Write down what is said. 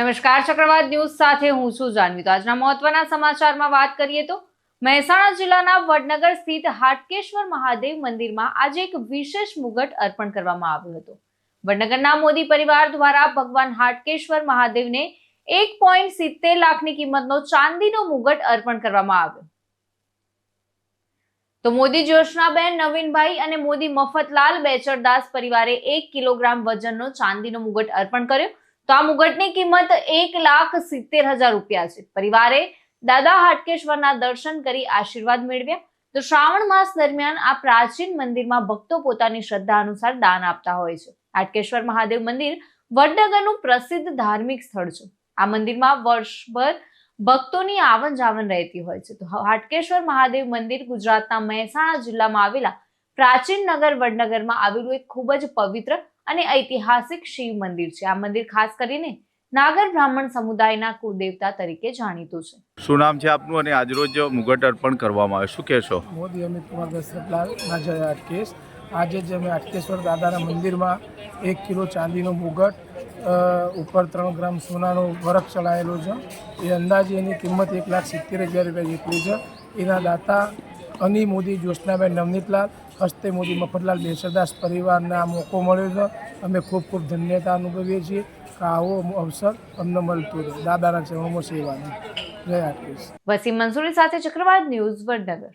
નમસ્કાર, ચક્રવાત ન્યૂઝ સાથે હું છું જાનવી. તો આજના મહત્વના સમાચારમાં વાત કરીએ તો મહેસાણા જિલ્લાના વડનગર સ્થિત હાટકેશ્વર મહાદેવ મંદિરમાં આજે એક વિશેષ મુગટ અર્પણ કરવામાં આવ્યો હતો. વડનગરના મોદી પરિવાર દ્વારા ભગવાન હાટકેશ્વર મહાદેવને એક પોઈન્ટ સિત્તેર લાખની કિંમતનો ચાંદીનો મુગટ અર્પણ કરવામાં આવ્યો. તો મોદી જ્યોત્સનાબેન, નવીનભાઈ અને મોદી મફતલાલ બેચરદાસ પરિવારે એક કિલોગ્રામ વજનનો ચાંદીનો મુગટ અર્પણ કર્યો. તો આ મુગટની કિંમત એક લાખ સિત્તેર હજાર રૂપિયા છે. પરિવારે દાદા હાટકેશ્વરના દર્શન કરી આશીર્વાદ મેળવ્યા. તો શ્રાવણ માસ દરમિયાન આ પ્રાચીન મંદિરમાં ભક્તો પોતાની શ્રદ્ધા અનુસાર દાન આપતા હોય છે. હાટકેશ્વર મહાદેવ મંદિર વડનગરનું પ્રસિદ્ધ ધાર્મિક સ્થળ છે. આ મંદિરમાં વર્ષભર ભક્તોની આવન જાવન રહેતી હોય છે. તો હાટકેશ્વર મહાદેવ મંદિર ગુજરાતના મહેસાણા જિલ્લામાં આવેલા પ્રાચીન નગર વડનગરમાં આવેલું એક ખૂબ જ પવિત્ર અને ઐતિહાસિક શિવ મંદિર છે. આ મંદિર ખાસ કરીને નાગર બ્રાહ્મણ સમુદાયના કુળદેવતા તરીકે જાણીતું છે. શું નામ છે આપનું? અને આજરોજ મુગટ અર્પણ કરવામાં આવે. શું કહેશો? મોદી અમિત કુમાર દશરથલાલ નાજર અટકેશ આજે જ અમે અટકેશ્વર દાદાના મંદિરમાં એક કિલો ચાંદીનો મુગટ ઉપર ત્રણ ગ્રામ સોનાનો વરખ ચડાયેલો છે. એ અંદાજે એની કિંમત એક લાખ સિત્તેર હજાર રૂપિયા જેટલી છે. એના દાતા અની મોદી જ્યોત્સનાબેન નવનીતલાલ હસ્તે મોદી મફતલાલ બેસરદાસ પરિવારને આ મોકો મળ્યો છે. અમે ખૂબ ખૂબ ધન્યતા અનુભવીએ છીએ કે આવો અવસર અમને મળતો રહે દાદાના ચરણોમાં સેવાની જય અટકેશ વસીમ મંસૂરી સાથે ચક્રવાત ન્યૂઝ વડનગર.